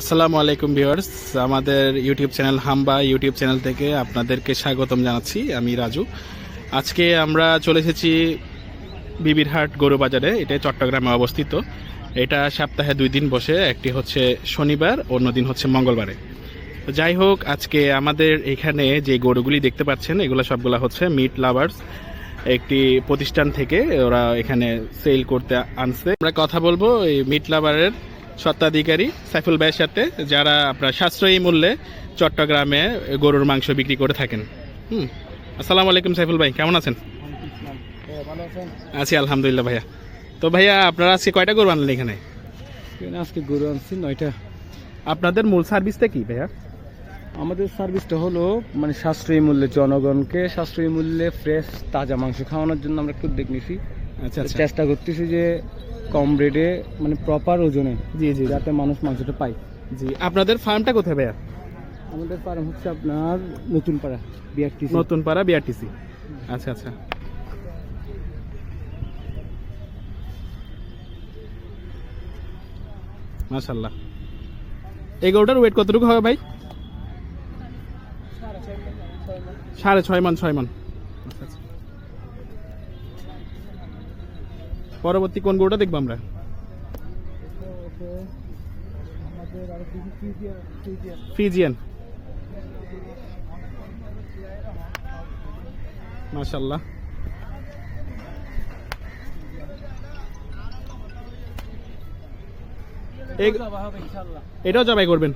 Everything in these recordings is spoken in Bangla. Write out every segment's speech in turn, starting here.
আসসালামু আলাইকুম ভিউয়ার্স, আমাদের ইউটিউব চ্যানেল হাম্বা ইউটিউব চ্যানেল থেকে আপনাদেরকে স্বাগতম জানাচ্ছি, আমি রাজু। আজকে আমরা চলে এসেছি বিবিরহাট গরু বাজারে এটা চট্টগ্রামে অবস্থিত। এটা সপ্তাহে দুই দিন বসে, একটি হচ্ছে শনিবার, অন্য দিন হচ্ছে মঙ্গলবারে। যাই হোক, আজকে আমাদের এখানে যে গরুগুলি দেখতে পাচ্ছেন, এগুলো সবগুলো হচ্ছে মিট লাভার্স একটি প্রতিষ্ঠান থেকে ওরা এখানে সেল করতে আনছে। আমরা কথা বলব এই মিট লাভারের স্বত্বাধিকারী সাইফুল ভাইয়ের সাথে যারা আপনার সাশ্রয়ী মূল্যে চট্টগ্রামে গরুর মাংস বিক্রি করে থাকেন। হুম। আসসালামু আলাইকুম সাইফুল ভাই কেমন আছেন? আছি আলহামদুলিল্লাহ ভাইয়া। তো ভাইয়া আপনারা আজকে কয়টা গরু আনলেন এখানে? আজকে গরু আনছি নয়টা। আপনাদের মূল সার্ভিসটা কি ভাইয়া? আমাদের সার্ভিসটা হলো মানে সাশ্রয়ী মূল্যে জনগণকে সাশ্রয়ী মূল্যে ফ্রেশ তাজা মাংস খাওয়ানোর জন্য আমরা একটু উদ্যোগ নিছি। আচ্ছা আচ্ছা। চেষ্টা করতেছি যে কম রেটে মানে প্রপার ওজনে জি জি যাতে মানুষ মাংসটা পায়। জি আপনাদের ফার্মটা কোথায় ভাইয়া? আমাদের ফার্ম হচ্ছে আপনার নতুন পাড়া বিআরটি নতুন পাড়া বিআরটিসি আচ্ছা আচ্ছা। মাশাল্লাহ এই গরুটার ওয়েট কতটুকু হবে ভাই? সাড়ে ছয় মান ছয় মান। আচ্ছা, আচ্ছা। পরবর্তী কোন গরুটা দেখব আমরা? ফ্রিজিয়ান মাশাল্লাহ এটাও জবাই করবেন?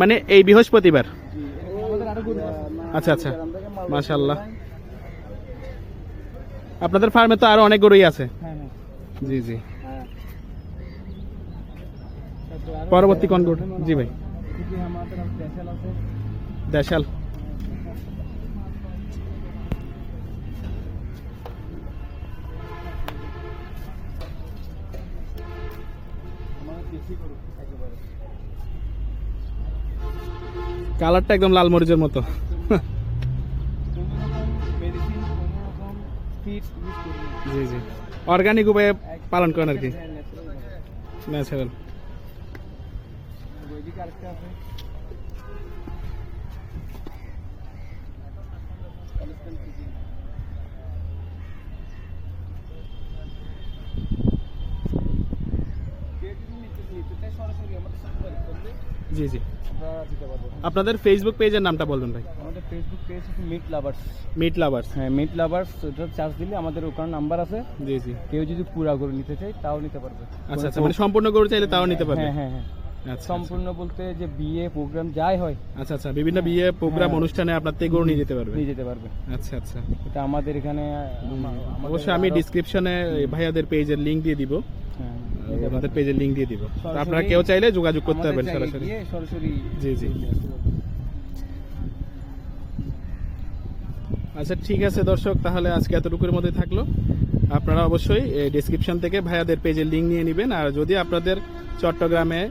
মানে এই বৃহস্পতিবার? আচ্ছা আচ্ছা। মাশাল্লাহ আপনাদের ফার্মে তো আরও অনেক গরুই আছে। জি জি। পরবর্তী কোন গরু? জি ভাই। দেশাল কালারটা একদম লাল মরিচের মতো। জি জি। অর্গানিক উপায়ে পালন করেন আর কি। ন্যাচারাল জি জি। আপনাদের ফেসবুক পেজের নামটা বলবেন ভাই। আমাদের ফেসবুক পেজ হচ্ছে মিট লাভার্স মিট লাভার্স হ্যাঁ মিট লাভার্স ওটা চার্জ দিলে আমাদের ওখানে নাম্বার আছে। জি জি। কেউ যদি পুরা গরু নিতে চায় তাও নিতে পারবে। আচ্ছা আচ্ছা মানে সম্পূর্ণ গরু চাইলে তাও নিতে পারবে? হ্যাঁ হ্যাঁ হ্যাঁ। আচ্ছা সম্পূর্ণ বলতে যে বিয়ে প্রোগ্রাম যাই হয়। আচ্ছা আচ্ছা বিভিন্ন বিয়ে প্রোগ্রাম হ্যাঁ। অনুষ্ঠানে আপনার গরু নিয়ে যেতে পারবে? নিয়ে যেতে পারবে। আচ্ছা আচ্ছা। এটা আমাদের এখানে অবশ্যই আমি ডিসক্রিপশনে ভাইয়াদের পেজের লিংক দিয়ে দিব। পারবে। পেজের লিংক দিয়ে দিব। আপনারা কেউ চাইলে যোগাযোগ করতে পারবেন সরাসরি। সরাসরি জি, জি। আচ্ছা ঠিক আছে দর্শক তাহলে আজকে এতটুকুর মধ্যে থাকল। আপনারা অবশ্যই ডেসক্রিপশন থেকে ভাইয়াদের পেজের লিঙ্ক নিয়ে নেবেন। আর যদি আপনাদের চট্টগ্রামে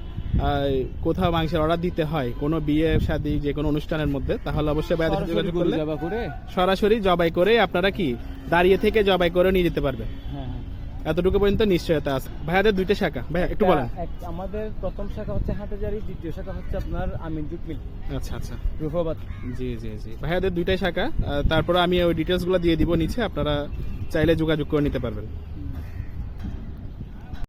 কোথাও মাংসের অর্ডার দিতে হয় কোনো বিয়ে শাদী যে কোনো অনুষ্ঠানের মধ্যে তাহলে অবশ্যই ভাইয়াদের সাথে যোগাযোগ করলে সরাসরি জবাই করে আপনারা কি দাঁড়িয়ে থেকে জবাই করে নিয়ে যেতে পারবেন। হ্যাঁ হ্যাঁ। এতটুকু পর্যন্ত নিশ্চয়তা আছে। ভাইয়াদের দুইটা শাখা। ভাইয়া একটু বলেন। আমাদের প্রথম শাখা হচ্ছে হাটাজারি দ্বিতীয় শাখা হচ্ছে আপনার আমিন জুট মিল। আচ্ছা আচ্ছা। রূপবাদ জি জি জি। ভাইয়াদের দুইটাই শাখা। তারপর তারপরে আমি ওই ডিটেলসগুলো দিয়ে দিব নিচে। আপনারা চাইলে যোগাযোগ করে নিতে পারবেন।